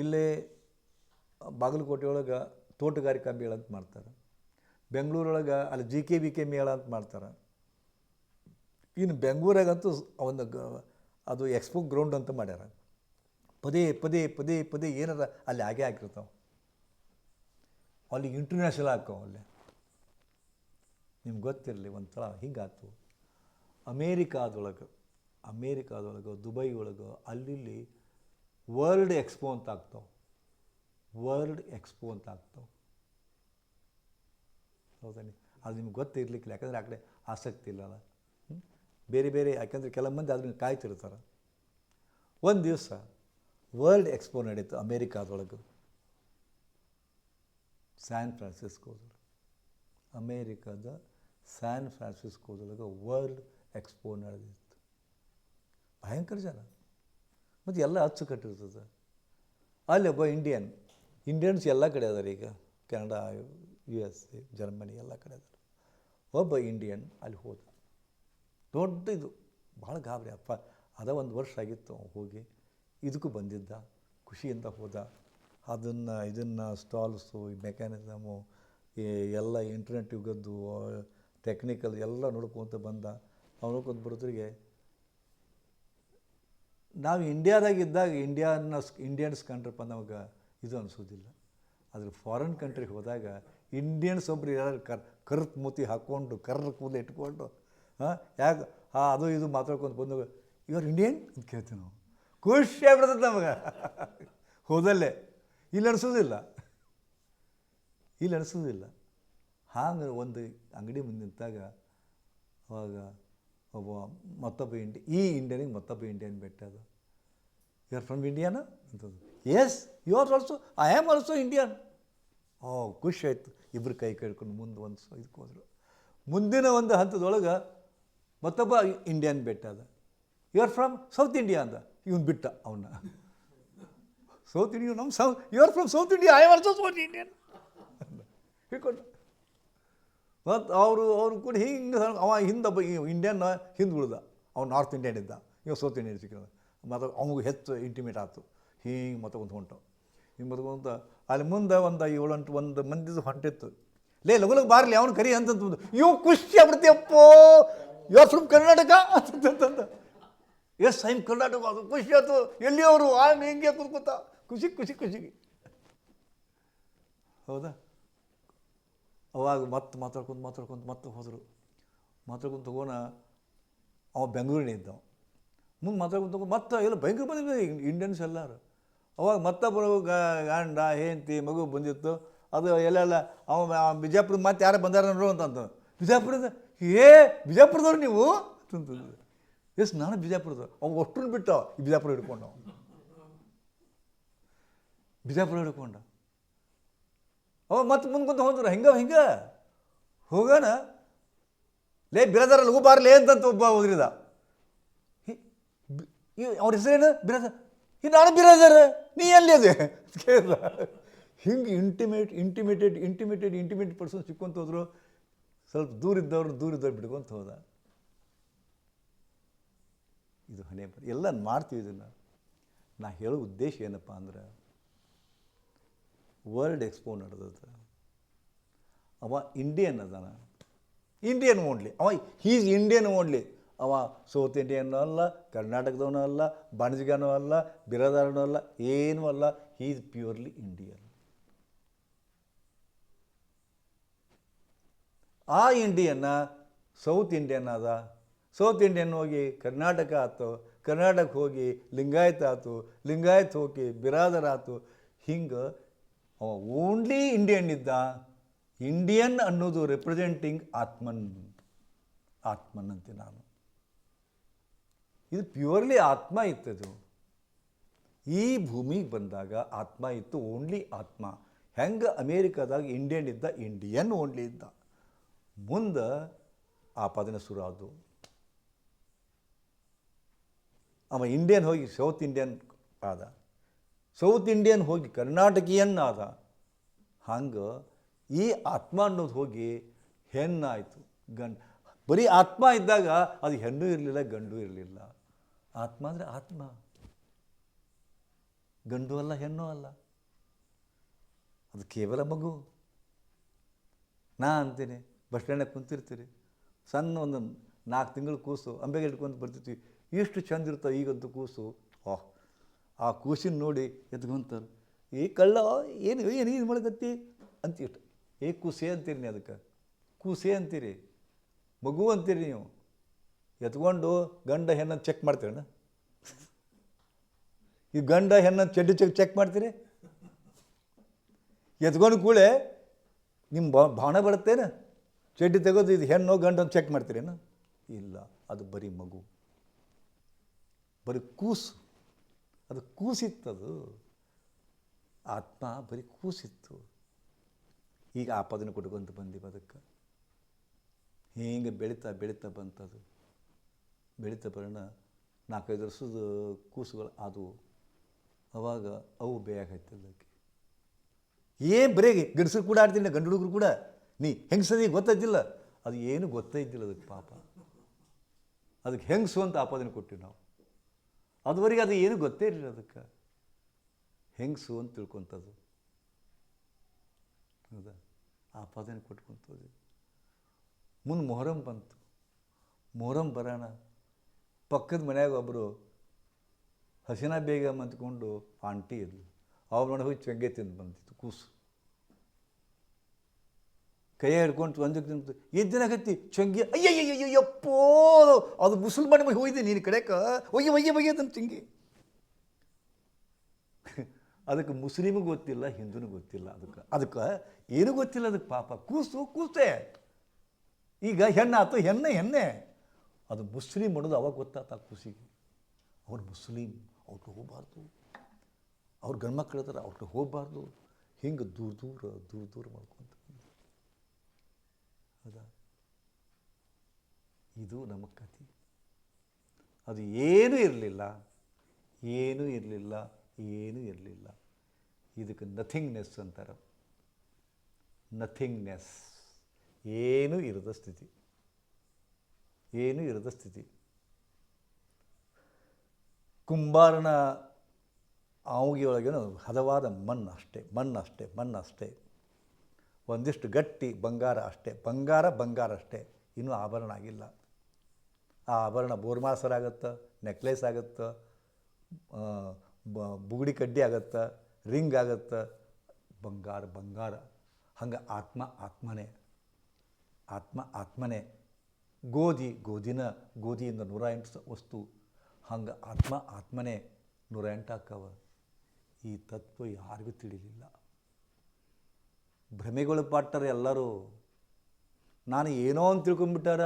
ಇಲ್ಲೇ ಬಾಗಲಕೋಟೆ ಒಳಗೆ ತೋಟಗಾರಿಕಾ ಮೇಳ ಅಂತ ಮಾಡ್ತಾರೆ. ಬೆಂಗಳೂರೊಳಗೆ ಅಲ್ಲಿ ಜಿ ಕೆ ಬಿ ಕೆ ಮೇಳ ಅಂತ ಮಾಡ್ತಾರೆ. ಇನ್ನು ಬೆಂಗಳೂರಾಗಂತೂ ಒಂದು ಅದು ಎಕ್ಸ್ಪೋ ಗ್ರೌಂಡ್ ಅಂತ ಮಾಡ್ಯಾರ. ಪದೇ ಪದೇ ಪದೇ ಪದೇ ಏನಾರ ಅಲ್ಲಿ ಆಗೇ ಆಗಿರ್ತಾವೆ ಅಲ್ಲಿ ಇಂಟರ್ನ್ಯಾಷನಲ್ ಹಾಕವು ಅಲ್ಲಿ. ನಿಮ್ಗೆ ಗೊತ್ತಿರಲಿ ಒಂದು ಸಲ ಹಿಂಗಾತು ಅಮೇರಿಕಾದೊಳಗೆ ಅಮೇರಿಕಾದೊಳಗೆ ದುಬೈ ಒಳಗೆ ಅಲ್ಲಿ ವರ್ಲ್ಡ್ ಎಕ್ಸ್ಪೋ ಅಂತ ಆಗ್ತಾವೆ. ವರ್ಲ್ಡ್ ಎಕ್ಸ್ಪೋ ಅಂತ ಆಗ್ತಾವೆ. ಹೌದಾ ಅದು ನಿಮ್ಗೆ ಗೊತ್ತಿರ್ಲಿಕ್ಕಿಲ್ಲ, ಯಾಕಂದರೆ ಆ ಕಡೆ ಆಸಕ್ತಿ ಇಲ್ಲಲ್ಲ? ಬೇರೆ ಬೇರೆ, ಯಾಕಂದರೆ ಕೆಲವು ಮಂದಿ ಅದನ್ನು ಕಾಯ್ತಿರ್ತಾರೆ. ಒಂದು ದಿವಸ ವರ್ಲ್ಡ್ ಎಕ್ಸ್ಪೋ ನಡೀತು ಅಮೇರಿಕಾದೊಳಗೆ. ಸ್ಯಾನ್ ಫ್ರಾನ್ಸಿಸ್ಕೋದೊಳಗೆ. ಅಮೇರಿಕಾದ ಸ್ಯಾನ್ ಫ್ರಾನ್ಸಿಸ್ಕೋದೊಳಗೆ ವರ್ಲ್ಡ್ ಎಕ್ಸ್ಪೋ ನಡೆದಿತ್ತು. ಭಯಂಕರ ಜನ. ಮತ್ತು ಎಲ್ಲ ಅಚ್ಚುಕಟ್ಟಿರ್ತದೆ ಅಲ್ಲಿ ಒಬ್ಬ ಇಂಡಿಯನ್ ಇಂಡಿಯನ್ಸ್ ಎಲ್ಲ ಕಡೆ ಅದಾರೆ ಈಗ. Canada U S A Germany ಎಲ್ಲ ಕಡೆ ಅದಾರೆ ಒಬ್ಬ ಇಂಡಿಯನ್ ಅಲ್ಲಿ ಹೋದ. ದೊಡ್ಡ ಇದು. ಭಾಳ ಗಾಬರಿ. ಅಪ್ಪ, ಅದ ಒಂದು ವರ್ಷ ಆಗಿತ್ತು ಹೋಗಿ. ಇದಕ್ಕೂ ಬಂದಿದ್ದ. ಖುಷಿಯಿಂದ ಹೋದ. ಅದನ್ನು, ಇದನ್ನು ಸ್ಟಾಲ್ಸು ಈ ಮೆಕ್ಯಾನಿಸಮು ಎಲ್ಲ ಇಂಟರ್ನೆಟ್ ಯುಗದ್ದು ಟೆಕ್ನಿಕಲ್ ಎಲ್ಲ ನೋಡ್ಕೊತ ಬಂದ. ಅವ್ನು ಬರೋದ್ರಿಗೆ ನಾವು ಇಂಡಿಯಾದಾಗ ಇದ್ದಾಗ ಇಂಡಿಯಾನ ಇಂಡಿಯನ್ಸ್ ಕಂಡ್ರಪ್ಪ ನಮಗೆ ಇದು ಅನಿಸೋದಿಲ್ಲ. ಆದರೆ ಫಾರಿನ್ ಕಂಟ್ರಿಗೆ ಹೋದಾಗ ಇಂಡಿಯನ್ಸ್ ಒಬ್ರು ಯಾರು ಕರ್, ಕರ್ತ್ ಮೂತಿ ಹಾಕ್ಕೊಂಡು ಕರ್ರ ಕೂದಲು ಇಟ್ಕೊಂಡು, ಹಾಂ, ಯಾಕೆ, ಹಾಂ, ಅದು ಇದು ಮಾತಾಡ್ಕೊಂಡು ಬಂದು ಇವ್ರು ಇಂಡಿಯನ್ ಅಂತ ಕೇಳ್ತೀವಿ ನಾವು. ಖುಷಿ ಆಗ್ಬಿಡ್ತದೆ ನಮಗೆ. ಹೋದಲ್ಲೇ. ಇಲ್ಲಿ ಅನಿಸೋದಿಲ್ಲ. ಇಲ್ಲಿ ಅನಿಸೋದಿಲ್ಲ. ಹಾಗೆ ಒಂದು ಅಂಗಡಿ ಮುಂದೆ ನಿಂತಾಗ ಅವಾಗ ಒಬ್ಬ ಮತ್ತೊಬ್ಬ ಇಂಡಿ, ಈ ಇಂಡಿಯನಿಗೆ ಮತ್ತೊಬ್ಬ ಇಂಡಿಯನ್ ಬೆಟ್ಟ ಅದು. ಯು ಆರ್ ಫ್ರಮ್ ಇಂಡಿಯಾನ ಅಂತದ್ದು. Yes you are also I am also Indian ಓ, ಖುಷಿ ಆಯಿತು. ಇಬ್ಬರು ಕೈ ಕೇಳ್ಕೊಂಡು ಮುಂದೆ ಒಂದು ಇದಕ್ಕೆ ಹೋದರು. ಮುಂದಿನ ಒಂದು ಹಂತದೊಳಗೆ ಮತ್ತೊಬ್ಬ ಇಂಡಿಯನ್ ಬೆಟ್ಟದ ಅದ. You are from South India ಅಂದ. ಇವನು ಬಿಟ್ಟ ಅವನ್ನ ಸೌತ್ ಇಂಡಿಯಾ ನಮ್ಮ South you are from South India I am also South Indian ಹಿಡ್ಕೊಂಡು ಮತ್ತು ಅವರು, ಅವ್ರು ಕೂಡ ಹಿಂಗೆ ಅವ ಹಿಂದೆ ಇಂಡಿಯನ್ ಹಿಂದೆ ಉಳ್ದ ಅವ್ನು ನಾರ್ತ್ ಇಂಡಿಯನ್ ಇದ್ದ. ಇವ ಸೌತ್ ಇಂಡಿಯನ್ ಸಿಕ್ಕಿದ. ಮತ್ತು ಅವ್ನಿಗೆ ಹೆಚ್ಚು ಇಂಟಿಮೇಟ್ ಆಯ್ತು ಹಿಂಗೆ ಮತ್ತೆ ಒಂದು ಹೊಂಟು. ಹಿಂಗೆ ಮತ್ಕೊಂತ ಅಲ್ಲಿ ಮುಂದೆ ಒಂದು ಏಳೆಂಟು, ಒಂದು ಮಂದಿದು ಹೊಂಟಿತ್ತು. ಲೇ, ಲಗು ಲಗು ಬಾರ್ಲಿ, ಅವ್ನು ಕರಿ ಅಂತಂತ ಇವ್ ಖುಷಿ ಆಗ್ಬಿಡ್ತೀಯಪ್ಪೋ ಯೋ ಫ್ರಮ್ ಕರ್ನಾಟಕ! ಅಂತಂತಂತ ಎಸ್ ಐಮ್ ಕರ್ನಾಟಕ, ಅದು ಖುಷಿ ಆಯ್ತು ಎಲ್ಲಿಯವರು? ಆ, ಹಿಂಗೆ ಕುತ್ಕೋತ. ಖುಷಿ ಖುಷಿ ಖುಷಿಗೆ ಹೌದಾ? ಅವಾಗ ಮತ್ತೆ ಮಾತಾಡ್ಕೊಂತ ಮಾತಾಡ್ಕೊಂತ ಮತ್ತೆ ಹೋದರು. ಮಾತಾಡ್ಕೊಂತ ತಗೋಣ, ಅವ ಬೆಂಗಳೂರಿನ ಇದ್ದ ಮುಂದೆ ಮಾತಾಡ್ಕೊಂತ ಹೋಗಿ ಮತ್ತೆ ಎಲ್ಲ ಭಯಂಕರ ಬಂದಿದ್ದ ಇಂಡಿಯನ್ಸ್ ಎಲ್ಲರೂ. ಅವಾಗ ಮತ್ತೊಬ್ಬರು ಗಂಡ, ಹೆಂಡತಿ, ಮಗು ಬಂದಿತ್ತು. ಅದು ಎಲ್ಲೆಲ್ಲ, ಅವ ಬಿಜಾಪುರದ ಮತ್ತೆ ಯಾರು ಬಂದಾರ ನೋಡು ಅಂತಂತ. ಬಿಜಾಪುರದ ಏ ಬಿಜಾಪುರದವ್ರು ನೀವು? ಅಂತಂತಂದು ಎಸ್, ನಾನು ಬಿಜಾಪುರದ. ಅವ ಅಷ್ಟನ್ನು ಬಿಟ್ಟ ಬಿಜಾಪುರ ಹಿಡ್ಕೊಂಡು ಬಿಜಾಪುರ ಹಿಡ್ಕೊಂಡ. ಅವ ಮತ್ತೆ ಮುಂದ್ಕೊಂತ ಹೋದ್ರು, ಹಿಂಗ ಹಿಂಗ? ಹೋಗೋಣ. ಲೇ, ಬಿರದರ ಲಘು ಬಾರ್ಲೇ ಅಂತಂತ ಒಬ್ಬ ಹೋದ್ರಿದ. ಅವ್ರ ಹೆಸರೇನು? ಬಿರದರ್. ಈ ನಾನು ಬಿರದರ್. ನೀ ಎಲ್ಲಿ ಅದೇ? ಕೇಳಿದ. ಹಿಂಗೆ intimate intimated intimated intimate person ಸಿಕ್ಕೊಂತ ಹೋದ್ರು. ಸ್ವಲ್ಪ ದೂರ ಇದ್ದವ್ರು ದೂರ ಇದ್ದವ್ರು ಬಿಡ್ಕೊಂತ ಹೋದ. ಇದು ಹಣೆ ಎಲ್ಲ ಮಾಡ್ತೀವಿ ಇದನ್ನು. ನಾ ಹೇಳೋ ಉದ್ದೇಶ ಏನಪ್ಪ ಅಂದ್ರೆ ವರ್ಲ್ಡ್ ಎಕ್ಸ್ಪೋ ನಡೆದದ. ಅವ ಇಂಡಿಯನ್ ಅದಾನ. ಇಂಡಿಯನ್ ಓನ್ಲಿ ಅವ ಹೀಸ್ ಇಂಡಿಯನ್ ಓನ್ಲಿ ಅವ ಸೌತ್ ಇಂಡಿಯನ್ ಅಲ್ಲ ಕರ್ನಾಟಕದವನು ಅಲ್ಲ ಬಾಣಜಿಗನೂ ಅಲ್ಲ ಬಿರದಾರನೂ ಅಲ್ಲ, ಏನೂ ಅಲ್ಲ. ಹೀಸ್ ಪ್ಯೂರ್ಲಿ ಇಂಡಿಯನ್ ಆ ಇಂಡಿಯನ್ನ ಸೌತ್ ಇಂಡಿಯನ್ ಅದ. ಸೌತ್ ಇಂಡಿಯನ್ ಹೋಗಿ ಕರ್ನಾಟಕ ಆಯ್ತು ಕರ್ನಾಟಕ ಹೋಗಿ ಲಿಂಗಾಯತ ಆಯ್ತು ಲಿಂಗಾಯತ್ ಹೋಗಿ ಬಿರಾದರ್ ಆಯ್ತು ಹಿಂಗೆ ಅವ ಓನ್ಲಿ ಇಂಡಿಯನ್ ಇದ್ದ ಇಂಡಿಯನ್ ಅನ್ನೋದು ರೆಪ್ರೆಸೆಂಟಿಂಗ್ ಆತ್ಮನ್ ಆತ್ಮನ್ ಅಂತೆ ನಾನು. ಇದು ಪ್ಯೂರ್ಲಿ ಆತ್ಮ ಇತ್ತದು. ಈ ಭೂಮಿಗೆ ಬಂದಾಗ ಆತ್ಮ ಇತ್ತು ಓನ್ಲಿ ಆತ್ಮ. ಹೆಂಗೆ ಅಮೇರಿಕಾದಾಗ ಇಂಡಿಯನ್ ಇದ್ದ ಇಂಡಿಯನ್ ಓನ್ಲಿ ಇದ್ದ. ಮುಂದೆ ಆ ಪದನ ಶುರು ಆದವು ಅವ ಇಂಡಿಯನ್ ಹೋಗಿ ಸೌತ್ ಇಂಡಿಯನ್ ಆದ. ಸೌತ್ ಇಂಡಿಯನ್ ಹೋಗಿ ಕರ್ನಾಟಕೀಯನ್ ಆದ ಹಂಗೆ ಈ ಆತ್ಮ ಅನ್ನೋದು ಹೋಗಿ ಹೆಣ್ಣಾಯಿತು. ಗಂಡು ಬರೀ ಆತ್ಮ ಇದ್ದಾಗ ಅದು ಹೆಣ್ಣು ಇರಲಿಲ್ಲ, ಗಂಡು ಇರಲಿಲ್ಲ. ಆತ್ಮ ಅಂದರೆ ಆತ್ಮ. ಗಂಡು ಅಲ್ಲ, ಹೆಣ್ಣು ಅಲ್ಲ. ಅದು ಕೇವಲ ಮಗು. ನಾ ಅಂತೀನಿ, ಬಸ್ ಸ್ಟ್ಯಾಂಡಾಗ ಕುಂತಿರ್ತೀರಿ. ಸಣ್ಣ ಒಂದು ನಾಲ್ಕು ತಿಂಗಳು ಕೂಸು ಅಂಬೆಗೆ ಇಟ್ಕೊಂಡು ಬರ್ತಿರ್ತೀವಿ. ಇಷ್ಟು ಚಂದ ಈಗಂತೂ ಕೂಸು. ಓಹ್ ಆ ಕೂಸಿನ ನೋಡಿ ಎದ್ಕೊಂತಾರೆ ಏ ಕಳ್ಳ, ಏನು ಏನು ಇದು ಮಾಡಕತ್ತಿ ಇಟ್ಟು ಏ ಕೂಸೆ ಅಂತೀರಿ ನೀ ಅದಕ್ಕೆ? ಕೂಸೆ ಅಂತೀರಿ. ಮಗು ಅಂತೀರಿ ನೀವು. ಎತ್ಕೊಂಡು ಗಂಡ ಹೆಣ್ಣನ್ನು ಚೆಕ್ ಮಾಡ್ತೀರಣ್ಣ ಈ ಗಂಡ ಹೆಣ್ಣನ್ನು ಚಡ್ಡಿ ಚೆಕ್ ಚೆಕ್ ಮಾಡ್ತೀರಿ? ಎತ್ಕೊಂಡು ಕೂಳೆ ನಿಮ್ಮ ಬಾ ಭಾವನೆ ಬರುತ್ತೇನ? ಚಡ್ಡಿ ತೆಗೆದು ಇದು ಹೆಣ್ಣು ಗಂಡು ಅಂತ ಚೆಕ್ ಮಾಡ್ತೀರೇನು? ಇಲ್ಲ, ಅದು ಬರೀ ಮಗು. ಬರೀ ಕೂಸು. ಅದು ಕೂಸಿತ್ತದು. ಆತ್ಮ ಬರೀ ಕೂಸಿತ್ತು. ಈಗ ಆ ಪದನ ಕೊಟ್ಕೊಂತ ಬಂದೀವಿ ಅದಕ್ಕೆ ಹಿಂಗೆ ಬೆಳೀತಾ ಬೆಳೀತಾ ಬಂತದು. ಬೆಳೀತಾ ಬರೋಣ ನಾಲ್ಕೈದು ವರ್ಷದ ಕೂಸುಗಳು ಆದವು. ಅವಾಗ ಅವು ಬೇಯಾಗೈತಲ್ಲಕ್ಕೆ ಏನು ಬರೀ ಗಂಡಸರು ಕೂಡ ಆಡ್ತೀನಿ ಗಂಡು ಹುಡುಗರು ಕೂಡ? ನೀ ಹೆಂಗಸದಿ ಗೊತ್ತಾಯ್ತಿಲ್ಲ? ಅದು ಏನು ಗೊತ್ತಾಯ್ತಿಲ್ಲ ಅದಕ್ಕೆ ಪಾಪ. ಅದಕ್ಕೆ ಹೆಂಗಸು ಅಂತ ಆಪಾದನೆ ಕೊಟ್ಟಿವಿ ನಾವು. ಅದುವರೆಗೆ ಅದು ಏನು ಗೊತ್ತೇ ಇರಲಿಲ್ಲ ಅದಕ್ಕೆ. ಹೆಂಗಸು ಅಂತ ತಿಳ್ಕೊತದು ಹೌದಾ? ಆಪಾದನೆ ಕೊಟ್ಕೊಂತದ್ವಿ ಮುಂದೆ ಮೊಹರಂ ಬಂತು. ಮೊಹರಂ ಬರೋಣ. ಪಕ್ಕದ ಮನ್ಯಾಗ ಒಬ್ಬರು ಹಸಿನ ಬೇಗ ಅಂತಕೊಂಡು ಆಂಟಿ ಇದ್ಲು. ಅವ್ರ ಮನೆ ಹೋಗಿ ಚಂಗೆ ತಿಂದು ಬಂದಿತ್ತು, ಕೂಸು. ಕೈ ಹಿಡ್ಕೊಂಡು ಒಂದಕ್ಕೆ ಏನು ದಿನಾಗತ್ತಿ ಚಂಗಿ ಅಯ್ಯಯ್ಯಯ್ಯಪ್ಪೋ ಅದು ಮುಸಲ್ಮಾನ ಮೈ ಹೋಯ್ದೆ ನೀನು ಕಡೆಕ. ಒಯ್ಯ ಒಯ್ಯ ಒಯ್ಯ ಅದನ್ನು ಚಂಗಿ. ಅದಕ್ಕೆ ಮುಸ್ಲಿಮಿಗೆ ಗೊತ್ತಿಲ್ಲ, ಹಿಂದೂನು ಗೊತ್ತಿಲ್ಲ ಅದಕ್ಕೆ. ಅದಕ್ಕೆ ಏನೂ ಗೊತ್ತಿಲ್ಲ, ಅದಕ್ಕೆ ಪಾಪ. ಕೂಸು, ಕೂಸೆ. ಈಗ ಹೆಣ್ಣಾತು ಹೆಣ್ಣೆ ಹೆಣ್ಣೆ. ಅದು ಮುಸ್ಲಿಮ್ ಅನ್ನೋದು ಅವಾಗ ಗೊತ್ತಾತ ಕೂಸಿಗೆ. ಅವ್ರು ಮುಸ್ಲಿಮ್ ಅವ್ರಿಗೆ ಹೋಗಬಾರ್ದು. ಅವ್ರು ಗಂಡ್ಮಕ್ಳು ಇದಾರೆ ಅವ್ರಿಗೆ ಹೋಗಬಾರ್ದು. ಹಿಂಗೆ ದೂರ ದೂರ ದೂರ ದೂರ ಮಾಡ್ಕೊಂತ. ಇದು ನಮ್ಮ ಕಥೆ. ಅದು ಏನೂ ಇರಲಿಲ್ಲ ಏನೂ ಇರಲಿಲ್ಲ ಏನೂ ಇರಲಿಲ್ಲ. ಇದಕ್ಕೆ ನಥಿಂಗ್ನೆಸ್ ಅಂತಾರೆ. ನಥಿಂಗ್ನೆಸ್ ಏನೂ ಇರದ ಸ್ಥಿತಿ. ಏನೂ ಇರದ ಸ್ಥಿತಿ. ಕುಂಬಾರನ ಆವುಗೆ ಒಳಗೇನು ಹದವಾದ ಮಣ್ಣು ಅಷ್ಟೇ ಮಣ್ಣಷ್ಟೇ ಮಣ್ಣು ಅಷ್ಟೇ. ಒಂದಿಷ್ಟು ಗಟ್ಟಿ ಬಂಗಾರ ಅಷ್ಟೇ, ಬಂಗಾರ ಬಂಗಾರ ಅಷ್ಟೇ, ಇನ್ನೂ ಆಭರಣ ಆಗಿಲ್ಲ. ಆ ಆಭರಣ ಬೋರ್ಮಾಸರ ಆಗತ್ತೆ, ನೆಕ್ಲೆಸ್ ಆಗತ್ತೆ ಬುಗುಡಿ ಕಡ್ಡಿ ಆಗತ್ತೆ, ರಿಂಗ್ ಆಗತ್ತೆ, ಬಂಗಾರ ಬಂಗಾರ. ಹಂಗೆ ಆತ್ಮ ಆತ್ಮನೇ ಆತ್ಮ ಆತ್ಮನೇ. ಗೋಧಿ, ಗೋಧಿನ, ಗೋಧಿಯಿಂದ ನೂರ ಎಂಟು ವಸ್ತು. ಹಂಗೆ ಆತ್ಮ ಆತ್ಮನೇ ನೂರ ಎಂಟು ಹಾಕವ. ಈ ತತ್ವ ಯಾರಿಗೂ ತಿಳಿಲಿಲ್ಲ. ಭ್ರಮೆಗಳು ಪಾಟ್ಟಾರ ಎಲ್ಲರೂ. ನಾನು ಏನೋ ಅಂತ ತಿಳ್ಕೊಂಬಿಟ್ಟಾರ.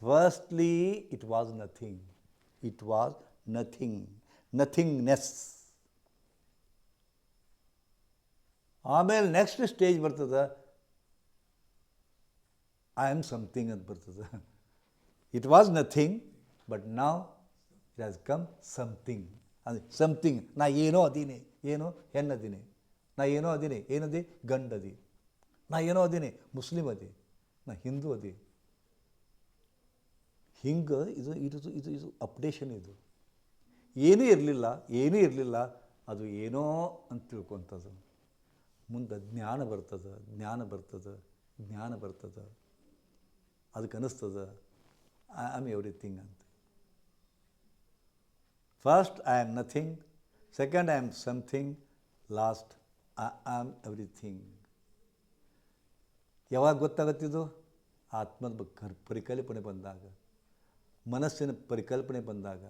Firstly it was nothing it was nothing nothingness ಆಮೇಲೆ ನೆಕ್ಸ್ಟ್ ಸ್ಟೇಜ್ ಬರ್ತದೆ. ಐ ಆಮ್ ಸಮಥಿಂಗ್ ಅಂತ ಬರ್ತದೆ. ಇಟ್ ವಾಸ್ ನಥಿಂಗ್ ಬಟ್ ನಾವ್ ಇಟ್ ಹ್ಯಾಸ್ ಕಮ್ ಸಮಥಿಂಗ್ ಅದು ಸಮಥಿಂಗ್ ನಾ ಏನೋ ಅದೀನಿ, ಏನೋ ಹೆಣ್ಣದೀನಿ. ನಾ ಏನೋ ಅದೀನಿ. ಏನದಿ? ಗಂಡದಿ ನಾ ಏನೋ ಅದೀನಿ. ಮುಸ್ಲಿಮ್ ಅದಿ. ನಾ ಹಿಂದೂ ಅದಿ. ಹಿಂಗೆ ಇದು ಇದು ಇದು ಇದು ಅಪ್ಡೇಷನ್ ಇದು. ಏನೂ ಇರಲಿಲ್ಲ ಏನೂ ಇರಲಿಲ್ಲ. ಅದು ಏನೋ ಅಂತ ತಿಳ್ಕೊತದ. ಮುಂದೆ ಜ್ಞಾನ ಬರ್ತದೆ ಜ್ಞಾನ ಬರ್ತದೆ ಜ್ಞಾನ ಬರ್ತದೆ. ಅದಕ್ಕೆ ಅನ್ನಿಸ್ತದೆ ಐ ಆಮ್ ಎವ್ರಿಥಿಂಗ್ ಅಂತ. First I am nothing second I am something last I am everything ಯಾವಾಗ ಗೊತ್ತಾಗತ್ತಿದು ಆತ್ಮದ ಪರಿಕಲ್ಪನೆ ಬಂದಾಗ. ಮನಸ್ಸಿನ ಪರಿಕಲ್ಪನೆ ಬಂದಾಗ.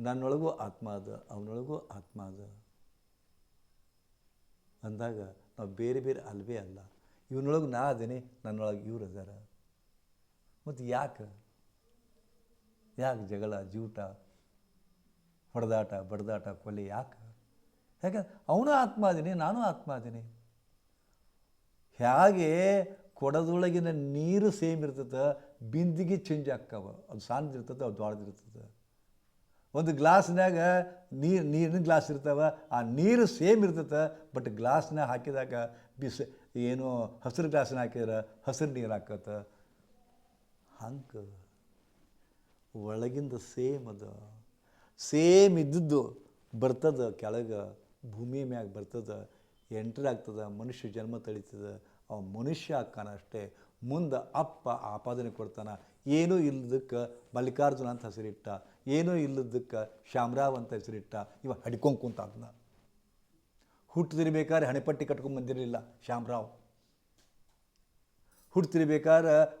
ನನ್ನೊಳಗೂ ಆತ್ಮ ಅದ, ಅವನೊಳಗೂ ಆತ್ಮ ಅದ. ಅಂದಾಗ ನಾವು ಬೇರೆ ಬೇರೆ ಅಲ್ವೇ ಅಲ್ಲ. ಇವನೊಳಗೆ ನಾ ಅದೇನೆ, ನನ್ನೊಳಗೆ ಇವ್ರು ಅದಾರ. ಮತ್ತು ಯಾಕೆ? ಯಾಕೆ ಜಗಳ, ಜೂಟ, ಹೊಡೆದಾಟ, ಬಡ್ದಾಟ, ಕೊಲೆ ಯಾಕೆ? ಯಾಕೆ ಅವನು ಆತ್ಮ ಅದೀನಿ ನಾನು ಆತ್ಮ ಅದೀನಿ ಹೇಗೆ ಕೊಡದೊಳಗಿನ ನೀರು ಸೇಮ್ ಇರ್ತದೆ, ಬಿಂದಿಗೆ ಚೇಂಜ್ ಆಕ್ಕವ ಅದು ಸಣ್ಣದಿರ್ತದೆ ಅದು ದೊಡ್ಡದಿರ್ತದೆ ಒಂದು ಗ್ಲಾಸ್ನಾಗ ನೀರು, ನೀರಿನ ಗ್ಲಾಸ್ ಇರ್ತಾವ, ಆ ನೀರು ಸೇಮ್ ಇರ್ತದೆ ಬಟ್ ಗ್ಲಾಸ್ನಾಗ ಹಾಕಿದಾಗ ಬಿಸಿ, ಏನು ಹಸಿರು ಗ್ಲಾಸ್ನ ಹಾಕಿದ್ರೆ ಹಸಿರು ನೀರು ಹಾಕತ್ತ. ಹಂಗೆ ಒಳಗಿಂದ ಸೇಮ್ ಅದ. ಸೇಮ್ ಇದ್ದದ್ದು ಬರ್ತದ ಕೆಳಗೆ. ಭೂಮಿ ಮ್ಯಾಗ ಬರ್ತದ, ಎಂಟ್ರ್ ಆಗ್ತದ, ಮನುಷ್ಯ ಜನ್ಮ ತಳಿತದ, ಅವ ಮನುಷ್ಯ ಆಕ್ಕಾನ ಅಷ್ಟೇ. ಮುಂದೆ ಅಪ್ಪ ಆಪಾದನೆ ಕೊಡ್ತಾನೆ. ಏನೂ ಇಲ್ಲದಕ್ಕೆ ಮಲ್ಲಿಕಾರ್ಜುನ ಅಂತ ಹೆಸರಿಟ್ಟ. ಏನೂ ಇಲ್ಲದಕ್ಕೆ ಶಾಮರಾವ್ ಅಂತ ಹೆಸರಿಟ್ಟ. ಇವ ಹಡ್ಕೊಂಡು ಕುಂತ ಅದನ್ನ ಹುಟ್ಟುತ್ತಿರ್ಬೇಕಾದ್ರೆ ಹಣೆಪಟ್ಟಿ ಕಟ್ಕೊಂಡು ಬಂದಿರಲಿಲ್ಲ ಶಾಮರಾವ್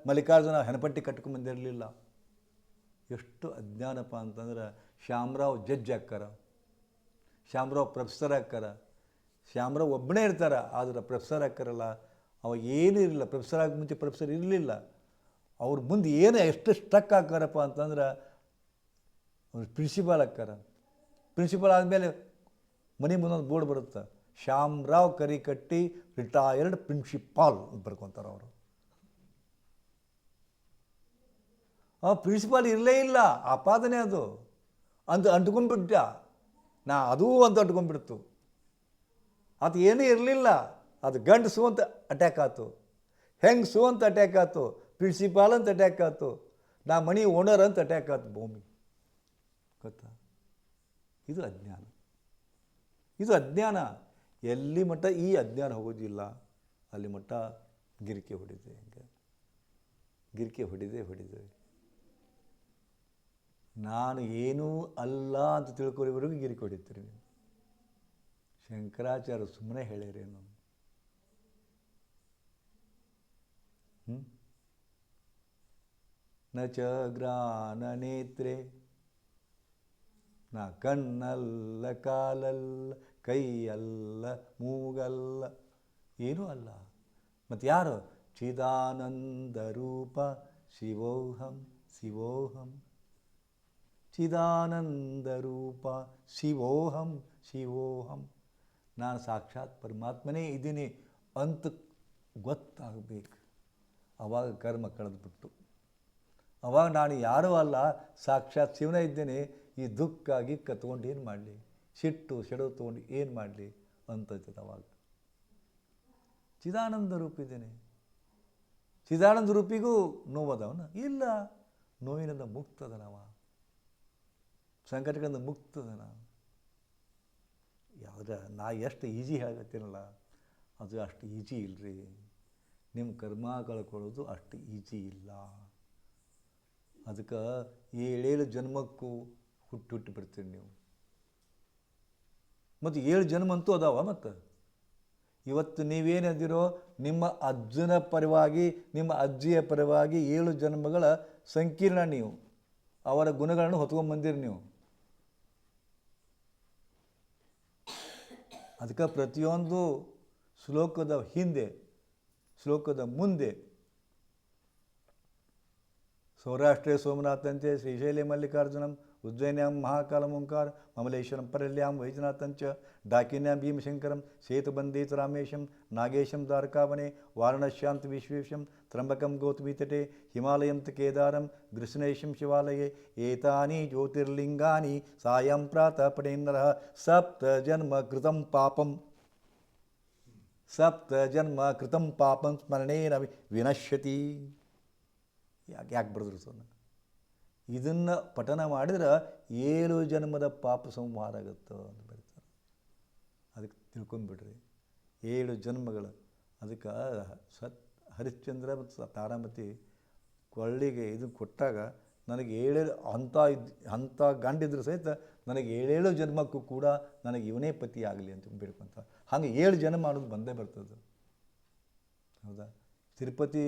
ಮಲ್ಲಿಕಾರ್ಜುನ ಹಣೆಪಟ್ಟಿ ಕಟ್ಕೊಂಡ್ಬಂದಿರಲಿಲ್ಲ ಎಷ್ಟು ಅಜ್ಞಾನಪ್ಪ ಅಂತಂದ್ರೆ ಶ್ಯಾಮರಾವ್ ಜಡ್ಜ್ ಹಾಕ್ಕಾರ ಶ್ಯಾಮರಾವ್ ಪ್ರೊಫೆಸರ್ ಹಾಕ್ಕಾರ ಶ್ಯಾಮರಾವ್ ಒಬ್ಬನೇ ಇರ್ತಾರ, ಆದ್ರೆ ಪ್ರೊಫೆಸರ್ ಹಾಕ್ಕಾರಲ್ಲ ಅವ ಏನೂ ಇರಲಿಲ್ಲ. ಪ್ರೊಫೆಸರ್ ಆಗಿ ಮುಂಚೆ ಪ್ರೊಫೆಸರ್ ಇರಲಿಲ್ಲ. ಅವ್ರ ಮುಂದೆ ಏನು ಎಷ್ಟು ಸ್ಟ್ರಕ್ ಹಾಕಾರಪ್ಪ ಅಂತಂದ್ರೆ ಅವ್ರು ಪ್ರಿನ್ಸಿಪಾಲ್ ಹಾಕ್ಕಾರ ಪ್ರಿನ್ಸಿಪಾಲ್ ಆದಮೇಲೆ ಮನೆ ಮುಂದೊಂದು ಬೋರ್ಡ್ ಬರುತ್ತೆ. ಶ್ಯಾಮರಾವ್ ಕರಿಕಟ್ಟಿ ರಿಟೈರ್ಡ್ ಪ್ರಿನ್ಸಿಪಾಲ್ ಅಂತ ಬರ್ಕೊತಾರೆ ಅವರು. ಆ ಪ್ರಿನ್ಸಿಪಾಲ್ ಇರಲೇ ಇಲ್ಲ. ಆಪಾದನೆ ಅದು. ಅಂತ ಅಂಟ್ಕೊಂಡ್ಬಿಟ್ಟ. ನಾ ಅದೂ ಅಂತ ಅಂಟ್ಕೊಂಡ್ಬಿಡ್ತು ಅದು ಏನೂ ಇರಲಿಲ್ಲ. ಅದು ಗಂಡಸು ಅಂತ ಅಟ್ಯಾಕ್ ಆಯ್ತು ಹೆಂಗಸು ಅಂತ ಅಟ್ಯಾಕ್ ಆಯ್ತು ಪ್ರಿನ್ಸಿಪಾಲ್ ಅಂತ ಅಟ್ಯಾಕ್ ಆಯ್ತು ನಾ ಮನಿ ಓನರ್ ಅಂತ ಅಟ್ಯಾಕ್ ಆಯ್ತು ಭೂಮಿ. ಗೊತ್ತಾ? ಇದು ಅಜ್ಞಾನ. ಇದು ಅಜ್ಞಾನ. ಎಲ್ಲಿ ಮಟ್ಟ ಈ ಅಜ್ಞಾನ ಹೋಗೋದಿಲ್ಲ, ಅಲ್ಲಿ ಮಟ್ಟ ಗಿರಿಕೆ ಹೊಡಿದೆ ಹಿಂಗೆ. ಗಿರಿಕೆ ಹೊಡಿದೆ ಹೊಡಿದೆ. ನಾನು ಏನೂ ಅಲ್ಲ ಅಂತ ತಿಳ್ಕೊಳ್ಳೋವರೆಗೂ ಗಿರಿ ಹೊಡಿತೀರಿ ನೀವು ಶಂಕರಾಚಾರ್ಯ ಸುಮ್ಮನೆ ಹೇಳಿರಿ ಹ್ಞೂ ನ ಚ ಗ್ರಾನ ನೇತ್ರೆ, ನಾ ಕಣ್ಣಲ್ಲ ಕಾಲಲ್ಲ, ಕೈಯಲ್ಲ ಮೂಗಲ್ಲ, ಏನೂ ಅಲ್ಲ. ಮತ್ತು ಯಾರು? ಚಿದಾನಂದ ರೂಪ, ಶಿವೋಹಂ ಶಿವೋಹಂ. ಚಿದಾನಂದ ರೂಪ ಶಿವೋಹಂ ಶಿವೋಹಂ. ನಾನು ಸಾಕ್ಷಾತ್ ಪರಮಾತ್ಮನೇ ಇದ್ದೀನಿ ಅಂತ ಗೊತ್ತಾಗಬೇಕು. ಅವಾಗ ಕರ್ಮ ಕಳೆದುಬಿಟ್ಟು ಅವಾಗ ನಾನು ಯಾರೂ ಅಲ್ಲ, ಸಾಕ್ಷಾತ್ ಶಿವನೇ ಇದ್ದೇನೆ. ಈ ದುಃಖ ಗಿಕ್ಕ ತೊಗೊಂಡು ಏನು ಮಾಡಲಿ? ಸಿಟ್ಟು, ಸೆಡು ತೊಗೊಂಡು ಏನು ಮಾಡಲಿ ಅಂತೈತದ ಅವಾಗ. ಚಿದಾನಂದ ರೂಪ ಇದ್ದೇನೆ. ಚಿದಾನಂದ ರೂಪಿಗೂ ನೋವದವನ? ಇಲ್ಲ. ನೋವಿನಿಂದ ಮುಕ್ತದನವ. ಸಂಕಟಗಳಿಂದ ನಾನು. ಯಾವುದ ನಾ ಎಷ್ಟು ಈಜಿ ಆಗತ್ತೀನಲ್ಲ, ಅದು ಅಷ್ಟು ಈಜಿ ಇಲ್ಲರಿ ನಿಮ್ಮ ಕರ್ಮ ಕಳ್ಕೊಳ್ಳೋದು ಅಷ್ಟು ಈಜಿ ಇಲ್ಲ. ಅದಕ್ಕೆ ಏಳೇಳು ಜನ್ಮಕ್ಕೂ ಹುಟ್ಟು ಹುಟ್ಟು ಬಿಡ್ತೀರಿ ನೀವು. ಮತ್ತು ಏಳು ಜನ್ಮ ಅಂತೂ ಅದಾವ ಮತ್ತು? ಇವತ್ತು ನೀವೇನದಿರೋ ನಿಮ್ಮ ಅಜ್ಜನ ಪರವಾಗಿ, ನಿಮ್ಮ ಅಜ್ಜಿಯ ಪರವಾಗಿ ಏಳು ಜನ್ಮಗಳ ಸಂಕೀರ್ಣ ನೀವು. ಅವರ ಗುಣಗಳನ್ನು ಹೊತ್ಕೊಂಡ್ಬಂದಿರಿ ನೀವು. ಅದಕ್ಕೆ ಪ್ರತಿಯೊಂದು ಶ್ಲೋಕದ ಹಿಂದೆ ಶ್ಲೋಕದ ಮುಂದೆ ಸೌರಾಷ್ಟ್ರೇ ಸೋಮನಾಥಂತೆ ಶ್ರೀಶೈಲಿ ಮಲ್ಲಿಕಾರ್ಜುನಂ ಉಜ್ಜಯಿನ್ಯಾಂ ಮಹಾಕಾಲಮೋಂಕಾರ ಮಮಲೇಶ್ವರಂ ಪರಲ್ಯಾಂ ವೈಜನಾಥಂಚ ಡಾಕಿನ್ಯಾಂ ಭೀಮಶಂಕರಂ ಸೇತುಬಂದೇತು ರಾಮೇಶಂ ನಾಗೇಶಂ ದ್ವಾರಕಾವನೆ ವಾರಣಶ್ಯಾಂತ ವಿಶ್ವೇಶಂ ತ್ರಂಬಕಂ ಗೋತುಮೀತಟೆ ಹಿಮಾಲಯಂ ತ ಕೇದಾರಂ ಗೃಷ್ಣೇಶಂ ಶಿವಾಲಯೇ ಏತಾನಿ ಜ್ಯೋತಿರ್ಲಿಂಗಾನಿ ಸಾಯಂ ಪ್ರಾತಃ ಪಡೇನ್ನರಃ ಸಪ್ತ ಜನ್ಮ ಕೃತಂ ಪಾಪಂ ಸಪ್ತ ಜನ್ಮ ಕೃತಂ ಪಾಪಂ ಸ್ಮರಣೇನ ವಿ- ವಿನಶ್ಯತಿ ಯಾಕೆ ಯಾಕೆ ಬರೆದ್ರು ಸೊನ್ನ ಇದನ್ನು ಪಠನ ಮಾಡಿದ್ರೆ ಏಳು ಜನ್ಮದ ಪಾಪ ಸಂಹಾರ ಆಗುತ್ತೋ ಅಂತ ಬರೀತಾರೆ. ಅದಕ್ಕೆ ತಿಳ್ಕೊಂಡ್ಬಿಡ್ರಿ. ಏಳು ಜನ್ಮಗಳು. ಅದಕ್ಕೆ ಸತ್ ಹರಿಶ್ಚಂದ್ರ ಮತ್ತು ತಾರಾಮತಿ ಕೊಳ್ಳಿಗೆ ಇದು ಕೊಟ್ಟಾಗ ನನಗೆ ಏಳೇಳು ಅಂಥ ಇದ್ ಅಂಥ ಗಂಡಿದ್ರು ಸಹಿತ ನನಗೆ ಏಳೇಳು ಜನ್ಮಕ್ಕೂ ಕೂಡ ನನಗೆ ಇವನೇ ಪತಿ ಆಗಲಿ ಅಂತ ಬೇಡ್ಕೊಂತ. ಹಾಗೆ ಏಳು ಜನ್ಮ ಮಾಡೋದು ಬಂದೇ ಬರ್ತದೆ. ಹೌದಾ? ತಿರುಪತಿ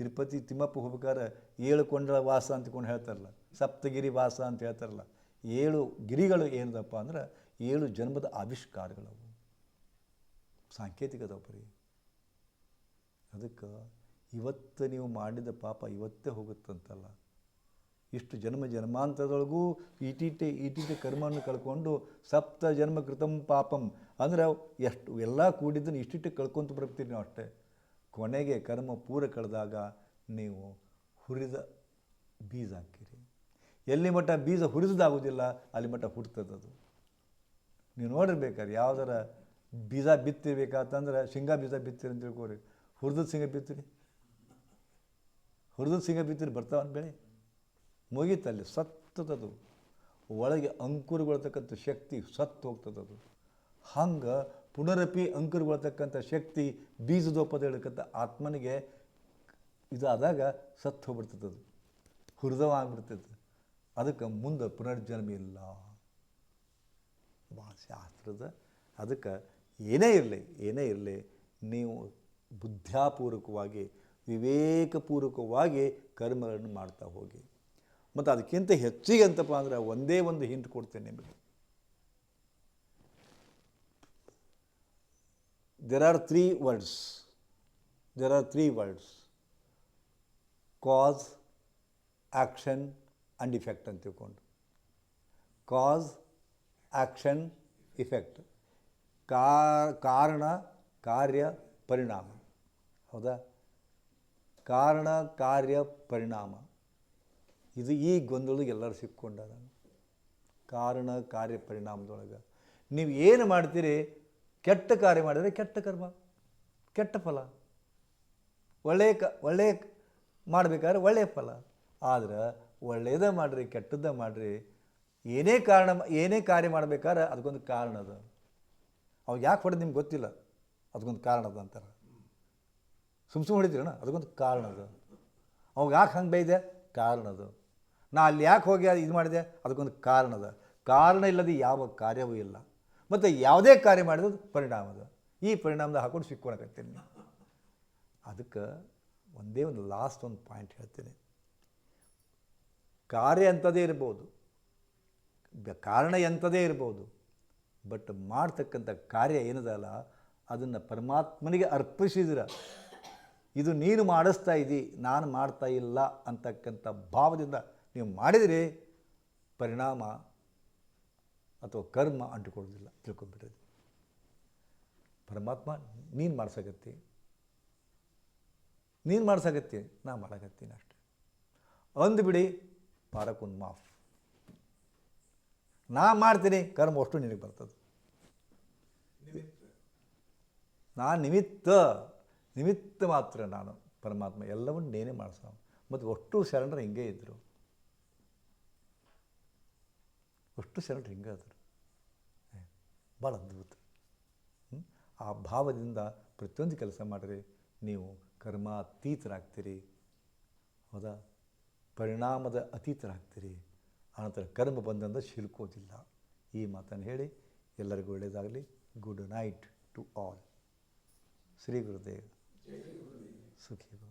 ತಿರುಪತಿ ತಿಮ್ಮಪ್ಪ ಹೋಗ್ಬೇಕಾದ್ರೆ ಏಳು ಕೊಂಡಳ ವಾಸ ಅಂತಕೊಂಡು ಹೇಳ್ತಾರಲ್ಲ, ಸಪ್ತಗಿರಿ ವಾಸ ಅಂತ ಹೇಳ್ತಾರಲ್ಲ, ಏಳು ಗಿರಿಗಳು ಏನದಪ್ಪ ಅಂದ್ರೆ ಏಳು ಜನ್ಮದ ಆವಿಷ್ಕಾರಗಳವು. ಸಾಂಕೇತಿಕದ ಬರೀ ಅದಕ್ಕೆ ಇವತ್ತು ನೀವು ಮಾಡಿದ ಪಾಪ ಇವತ್ತೇ ಹೋಗುತ್ತಂತಲ್ಲ. ಇಷ್ಟು ಜನ್ಮ ಜನ್ಮಾಂತರದೊಳಗೂ ಈಟಿಟೆ ಈಟಿಟೆ ಕರ್ಮವನ್ನು ಕಳ್ಕೊಂಡು ಸಪ್ತ ಜನ್ಮ ಕೃತಂ ಪಾಪಂ. ಅಂದ್ರೆ ಎಷ್ಟು, ಎಲ್ಲ ಕೂಡಿದ್ದನ್ನು ಇಷ್ಟಿಟ್ಟು ಕಳ್ಕೊಂತ ಬರ್ತೀರಿ ನಾವು ಅಷ್ಟೇ. ಕೊನೆಗೆ ಕರ್ಮ ಪೂರ ಕಳೆದಾಗ ನೀವು ಹುರಿದ ಬೀಜ ಹಾಕಿರಿ ಎಲ್ಲಿ ಮಟ್ಟ ಬೀಜ ಹುರಿದಾಗೋದಿಲ್ಲ ಅಲ್ಲಿ ಮಟ್ಟ ಹುಡ್ತದದು ನೀವು ನೋಡಿರ್ಬೇಕಾದ್ರೆ ಯಾವ್ದಾರ ಬೀಜ ಬಿತ್ತಿರ್ಬೇಕಾತಂದ್ರೆ ಶೇಂಗಾ ಬೀಜ ಬಿತ್ತಿರಿ ಅಂತ ತಿಳ್ಕೊರಿ ಹುರಿದ ಶೇಂಗಾ ಬಿತ್ತಿರಿ. ಹುರಿದ ಶೇಂಗಾ ಬಿತ್ತಿರಿ ಬರ್ತಾವನ್ ಬೆಳೆ. ಮುಗೀತಲ್ಲಿ ಸತ್ತದದು. ಒಳಗೆ ಅಂಕುರಗೊಳ್ತಕ್ಕಂಥ ಶಕ್ತಿ ಸತ್ತು ಹೋಗ್ತದದು. ಹಂಗೆ ಪುನರಪಿ ಅಂಕುರಗೊಳ್ತಕ್ಕಂಥ ಶಕ್ತಿ ಬೀಜದೋಪದ ಹೇಳ್ತಕ್ಕಂಥ ಆತ್ಮನಿಗೆ ಇದಾದಾಗ ಸತ್ತು ಹೋಗ್ಬಿಡ್ತದೆ ಅದು. ಹೃದಯ ಆಗ್ಬಿಡ್ತೈತೆ ಅದಕ್ಕೆ ಮುಂದೆ ಪುನರ್ಜನ್ಮ ಇಲ್ಲ. ಶಾಸ್ತ್ರದ ಅದಕ್ಕೆ ಏನೇ ಇರಲಿ ಏನೇ ಇರಲಿ, ನೀವು ಬುದ್ಧಾಪೂರ್ವಕವಾಗಿ ವಿವೇಕಪೂರ್ವಕವಾಗಿ ಕರ್ಮಗಳನ್ನು ಮಾಡ್ತಾ ಹೋಗಿ. ಮತ್ತು ಅದಕ್ಕಿಂತ ಹೆಚ್ಚಿಗೆ ಅಂತಪ್ಪ ಅಂದರೆ ಒಂದೇ ಒಂದು ಹಿಂಟ್ ಕೊಡ್ತೇನೆ ನಿಮಗೆ. There are three words there are three words cause, action, and effect ಅಂತ ತಿಳ್ಕೊಂಡು. ಕಾಸ್ ಆ್ಯಕ್ಷನ್ ಇಫೆಕ್ಟ್ ಕಾರಣ, ಕಾರ್ಯ, ಪರಿಣಾಮ. ಹೌದಾ? ಕಾರಣ, ಕಾರ್ಯ, ಪರಿಣಾಮ. ಇದು ಈ ಗೊಂದಲಕ್ಕೆ ಎಲ್ಲರೂ ಸಿಕ್ಕೊಂಡಾರ ಕಾರಣ, ಕಾರ್ಯ, ಪರಿಣಾಮದೊಳಗೆ. ನೀವು ಏನು ಮಾಡ್ತೀರಿ? ಕೆಟ್ಟ ಕಾರ್ಯ ಮಾಡಿದರೆ ಕೆಟ್ಟ ಕರ್ಮ, ಕೆಟ್ಟ ಫಲ. ಒಳ್ಳೆಯ ಕ ಒಳ್ಳೆಯ ಮಾಡಬೇಕಾದ್ರೆ ಒಳ್ಳೆಯ ಫಲ. ಆದ್ರೆ ಒಳ್ಳೆಯದ ಮಾಡಿರಿ, ಕೆಟ್ಟದ್ದ ಮಾಡಿರಿ. ಏನೇ ಕಾರಣ, ಏನೇ ಕಾರ್ಯ ಮಾಡ್ಬೇಕಾದ್ರೆ ಅದಕ್ಕೊಂದು ಕಾರಣ ಅದ. ಅವಾಗ ಯಾಕೆ ಹೊಡೆದು ನಿಮ್ಗೆ ಗೊತ್ತಿಲ್ಲ? ಅದಕ್ಕೊಂದು ಕಾರಣ ಅದ ಅಂತಾರೆ. ಸುಮ್ ಸುಮ್ಮನೆ ಹೊಡಿತೀರಣ ಅದಕ್ಕೊಂದು ಕಾರಣ ಅದು. ಅವಾಗ ಯಾಕೆ ಹಂಗೆ ಬೈದೆ? ಕಾರಣ ಅದು. ನಾ ಅಲ್ಲಿ ಯಾಕೆ ಹೋಗಿ ಇದು ಮಾಡಿದೆ? ಅದಕ್ಕೊಂದು ಕಾರಣ ಅದ. ಕಾರಣ ಇಲ್ಲದೆ ಯಾವ ಕಾರ್ಯವೂ ಇಲ್ಲ. ಮತ್ತು ಯಾವುದೇ ಕಾರ್ಯ ಮಾಡಿದ್ರು ಪರಿಣಾಮ ಅದು. ಈ ಪರಿಣಾಮದ ಹಾಕೊಂಡು ಸಿಕ್ಕೊಳಕತ್ತೀನಿ ಅದಕ್ಕೆ ಒಂದೇ ಒಂದು ಲಾಸ್ಟ್ ಒಂದು ಪಾಯಿಂಟ್ ಹೇಳ್ತೀನಿ. ಕಾರ್ಯ ಅಂಥದ್ದೇ ಇರ್ಬೋದು. ಕಾರಣ ಎಂಥದೇ ಇರ್ಬೋದು. ಬಟ್ ಮಾಡ್ತಕ್ಕಂಥ ಕಾರ್ಯ ಏನದಲ್ಲ, ಅದನ್ನು ಪರಮಾತ್ಮನಿಗೆ ಅರ್ಪಿಸಿದ್ರೆ, ಇದು ನೀನು ಮಾಡಿಸ್ತಾ ಇದ್ದಿ ನಾನು ಮಾಡ್ತಾ ಇಲ್ಲ ಅಂತಕ್ಕಂಥ ಭಾವದಿಂದ ನೀವು ಮಾಡಿದರೆ ಪರಿಣಾಮ ಅಥವಾ ಕರ್ಮ ಅಂಟುಕೊಳ್ಳೋದಿಲ್ಲ ತಿಳ್ಕೊಂಬಿಡ್ರಿ ಪರಮಾತ್ಮ, ನೀನು ಮಾಡ್ಸಕತ್ತಿ. ನೀನು ಮಾಡ್ಸಕತ್ತಿ, ನಾ ಮಾಡಕತ್ತೀನಿ ಅಷ್ಟೆ. ಅಂದ್ಬಿಡಿ ಪಾರಕುನ್ ಮಾಫ್. ನಾ ಮಾಡ್ತೀನಿ, ಕರ್ಮ ಅಷ್ಟು ನಿನಗೆ ಬರ್ತದೆ. ನಾನು ನಿಮಿತ್ತ ನಿಮಿತ್ತ ಮಾತ್ರ ನಾನು ಪರಮಾತ್ಮ, ಎಲ್ಲವನ್ನು ನೇನೇ ಮಾಡಿಸ ಮತ್ತು ಅಷ್ಟು ಶರಣರು ಹಿಂಗೆ ಇದ್ದರು ಅಷ್ಟು ಶರಣರು ಹಿಂಗಾದರು ಭಾಳ ಅದ್ಭುತ. ಆ ಭಾವದಿಂದ ಪ್ರತಿಯೊಂದು ಕೆಲಸ ಮಾಡಿರಿ ನೀವು ಕರ್ಮಾತೀತರಾಗ್ತೀರಿ. ಹೌದಾ? ಪರಿಣಾಮದ ಅತೀತರಾಗ್ತೀರಿ. ಆನಂತರ ಕರ್ಮ ಬಂದಂದ ಶಿಲ್ಕೋದಿಲ್ಲ ಈ ಮಾತನ್ನು ಹೇಳಿ ಎಲ್ಲರಿಗೂ ಒಳ್ಳೆಯದಾಗಲಿ. Good night to all. Shri Gurudev. ಸುಖಿ